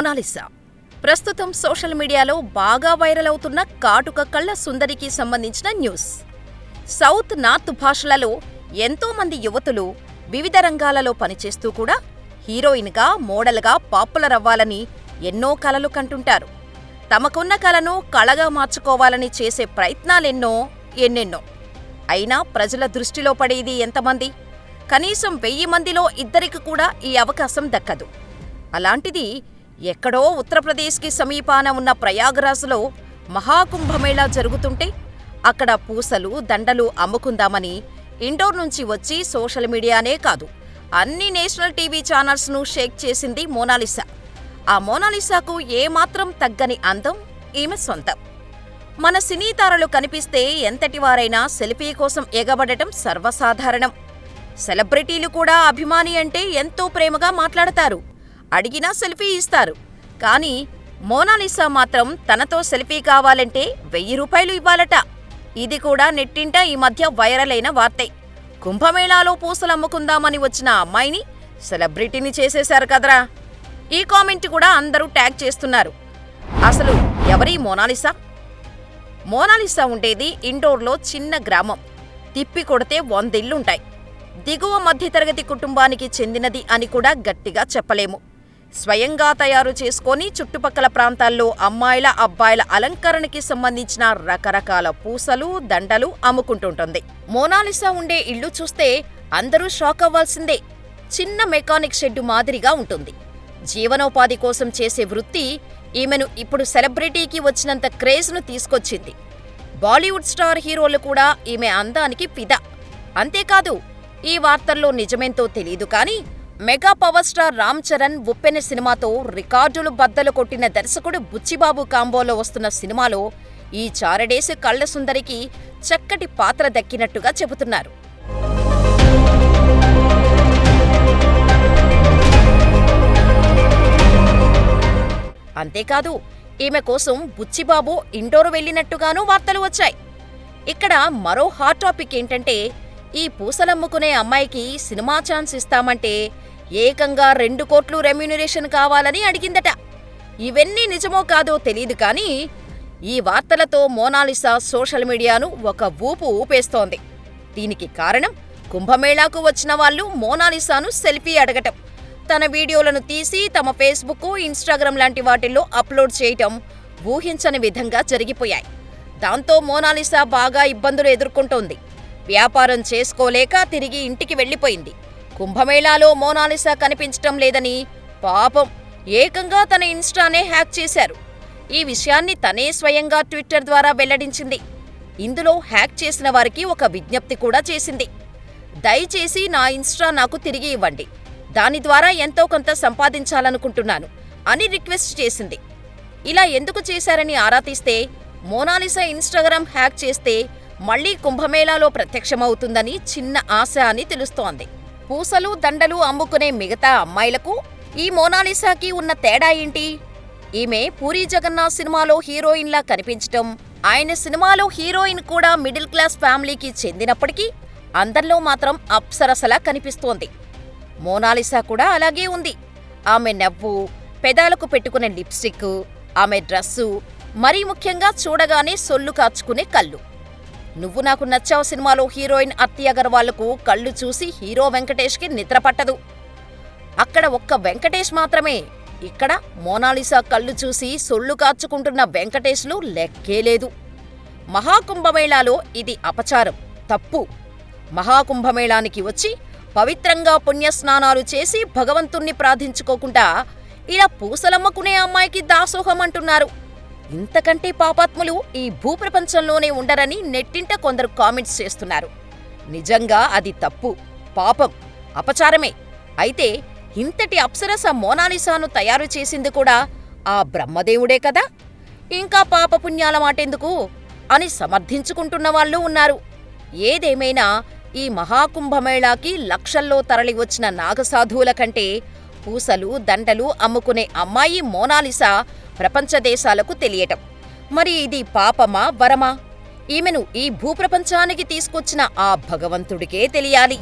Mona Lisa. ప్రస్తుతం social మీడియాలో బాగా వైరల్ అవుతున్న కాటుక కళ్ళ సుందరికి సంబంధించిన న్యూస్. సౌత్ నార్త్ భాషలలో ఎంతో మంది యువతులు వివిధ రంగాలలో పనిచేస్తూ కూడా హీరోయిన్గా మోడల్గా పాపులర్ అవ్వాలని ఎన్నో కలలు కంటుంటారు. తమకున్న కలను కళగా మార్చుకోవాలని చేసే ప్రయత్నాలెన్నో ఎన్నెన్నో. అయినా ప్రజల దృష్టిలో పడేది ఎంతమంది? కనీసం వెయ్యి మందిలో ఇద్దరికి కూడా ఈ అవకాశం దక్కదు. అలాంటిది ఎక్కడో ఉత్తరప్రదేశ్కి సమీపాన ఉన్న ప్రయాగరాజ్లో మహాకుంభమేళా జరుగుతుంటే అక్కడ పూసలు దండలు అమ్ముకుందామని ఇండోర్ నుంచి వచ్చి సోషల్ మీడియానే కాదు అన్ని నేషనల్ టీవీ ఛానల్స్ను షేక్ చేసింది మోనాలిసా. ఆ మోనాలిసాకు ఏమాత్రం తగ్గని అందం ఈమె సొంతం. మన సినీ తారలు కనిపిస్తే ఎంతటివారైనా సెల్ఫీ కోసం ఎగబడటం సర్వసాధారణం. సెలబ్రిటీలు కూడా అభిమాని అంటే ఎంతో ప్రేమగా మాట్లాడతారు. అడిగినా సెల్ఫీ ఇస్తారు. కానీ మోనాలిసా మాత్రం తనతో సెల్ఫీ కావాలంటే వెయ్యి రూపాయలు ఇవ్వాలట. ఇది కూడా నెట్టింట ఈ మధ్య వైరల్ అయిన వార్తే. కుంభమేళాలో పూసలు అమ్ముకుందామని వచ్చిన అమ్మాయిని సెలబ్రిటీని చేసేశారు కదరా. ఈ కామెంట్ కూడా అందరూ ట్యాగ్ చేస్తున్నారు. అసలు ఎవరి మోనాలిసా? మోనాలిసా ఉండేది ఇండోర్లో చిన్న గ్రామం. తిప్పి కొడితే వందిల్లుంటాయి దిగువ మధ్యతరగతి కుటుంబానికి చెందినది అని కూడా గట్టిగా చెప్పలేము. స్వయంగా తయారు చేసుకొని చుట్టుపక్కల ప్రాంతాల్లో అమ్మాయిల అబ్బాయిల అలంకరణకి సంబంధించిన రకరకాల పూసలు దండలు అమ్ముకుంటుంటుంది. మోనాలిసా ఉండే ఇల్లు చూస్తే అందరూ షాక్ అవ్వాల్సిందే. చిన్న మెకానిక్ షెడ్డు మాదిరిగా ఉంటుంది. జీవనోపాధి కోసం చేసే వృత్తి ఈమెను ఇప్పుడు సెలబ్రిటీకి వచ్చినంత క్రేజ్ను తీసుకొచ్చింది. బాలీవుడ్ స్టార్ హీరోలు కూడా ఈమె అందానికి ఫిదా. అంతేకాదు ఈ వార్తల్లో నిజమేంతో తెలియదు కానీ mega power star Ram Charan Uppena సినిమాతో రికార్డులు బద్దలు కొట్టిన దర్శకుడు బుచ్చిబాబు కాంబోలో వస్తున్న సినిమాలో ఈ చారడేసి కళ్ళ సుందరికి చక్కటి పాత్ర దక్కినట్టుగా చెబుతున్నారు. అంతేకాదు ఈమె కోసం బుచ్చిబాబు ఇండోర్ వెళ్ళినట్టుగానూ వార్తలు వచ్చాయి. ఇక్కడ మరో హాట్ టాపిక్ ఏంటంటే ఈ పూసలమ్ముకునే అమ్మాయికి సినిమా ఛాన్స్ ఇస్తామంటే ఏకంగా రెండు కోట్లు రెమ్యూనరేషన్ కావాలని అడిగిందట. ఇవన్నీ నిజమో కాదో తెలియదు కానీ ఈ వార్తలతో మోనాలిసా సోషల్ మీడియాను ఒక ఊపు ఊపేస్తోంది. దీనికి కారణం కుంభమేళాకు వచ్చిన వాళ్ళు మోనాలిసాను సెల్ఫీ అడగటం. తన వీడియోలను తీసి తమ ఫేస్బుక్ ఇన్స్టాగ్రామ్ లాంటి వాటిల్లో అప్లోడ్ చేయటం ఊహించని విధంగా జరిగిపోయాయి. దాంతో మోనాలిసా బాగా ఇబ్బందులు ఎదుర్కొంటోంది. వ్యాపారం చేసుకోలేక తిరిగి ఇంటికి వెళ్ళిపోయింది. కుంభమేళాలో మోనాలిసా కనిపించటం లేదని పాపం. ఏకంగా తన ఇన్స్టానే హ్యాక్ చేశారు. ఈ విషయాన్ని తనే స్వయంగా ట్విట్టర్ ద్వారా వెల్లడించింది. ఇందులో హ్యాక్ చేసిన వారికి ఒక విజ్ఞప్తి కూడా చేసింది. దయచేసి నా ఇన్స్టా నాకు తిరిగి ఇవ్వండి. దాని ద్వారా ఎంతో కొంత సంపాదించాలనుకుంటున్నాను అని రిక్వెస్ట్ చేసింది. ఇలా ఎందుకు చేశారని ఆరా తీస్తే మోనాలిసా ఇన్స్టాగ్రామ్ హ్యాక్ చేస్తే మళ్ళీ కుంభమేళాలో ప్రత్యక్షమవుతుందని చిన్న ఆశ అని తెలుస్తోంది. పూసలు దండలు అమ్ముకునే మిగతా అమ్మాయిలకు ఈ మోనాలిసాకి ఉన్న తేడా ఏంటి? ఈమె పూరీ జగన్నాథ్ సినిమాలో హీరోయిన్లా కనిపించటం ఆయన సినిమాలో హీరోయిన్ కూడా మిడిల్ క్లాస్ ఫ్యామిలీకి చెందినప్పటికీ అందరిలో మాత్రం అప్సరసలా కనిపిస్తోంది. మోనాలిసా కూడా అలాగే ఉంది. ఆమె నవ్వు పెదాలకు పెట్టుకునే లిప్స్టిక్ ఆమె డ్రస్సు మరీ ముఖ్యంగా చూడగానే సొల్లు కాచుకునే కళ్ళు. నువ్వు నాకు నచ్చావు సినిమాలో హీరోయిన్ అత్తి అగర్వాల్కు కళ్ళు చూసి హీరో వెంకటేష్కి నిద్ర పట్టదు. అక్కడ ఒక్క వెంకటేష్ మాత్రమే. ఇక్కడ మోనాలిసా కళ్ళు చూసి సొళ్ళు కాచుకుంటున్న వెంకటేష్లు లెక్కే లేదు. మహాకుంభమేళాలో ఇది అపచారం తప్పు. మహాకుంభమేళానికి వచ్చి పవిత్రంగా పుణ్యస్నానాలు చేసి భగవంతుణ్ణి ప్రార్థించుకోకుండా ఇలా పూసలమ్మకునే అమ్మాయికి దాసోహం అంటున్నారు. ఇంతకంటే పాపాత్ములు ఈ భూప్రపంచంలోనే ఉండరని నెట్టింట కొందరు కామెంట్స్ చేస్తున్నారు. నిజంగా అది తప్పు పాపం అపచారమే. అయితే ఇంతటి అప్సరస మోనాలిసాను తయారు చేసింది కూడా ఆ బ్రహ్మదేవుడే కదా? ఇంకా పాపపుణ్యాల మాటెందుకు? అని సమర్థించుకుంటున్న వాళ్ళు ఉన్నారు. ఏదేమైనా ఈ మహాకుంభమేళాకి లక్షల్లో తరలివచ్చిన నాగసాధువుల కంటే పూసలు దండలు అమ్ముకునే అమ్మాయి మోనాలిసా ప్రపంచ దేశాలకు తెలియటం. మరి ఇది పాపమా వరమా? ఈమెను ఈ భూప్రపంచానికి తీసుకొచ్చిన ఆ భగవంతుడికే తెలియాలి.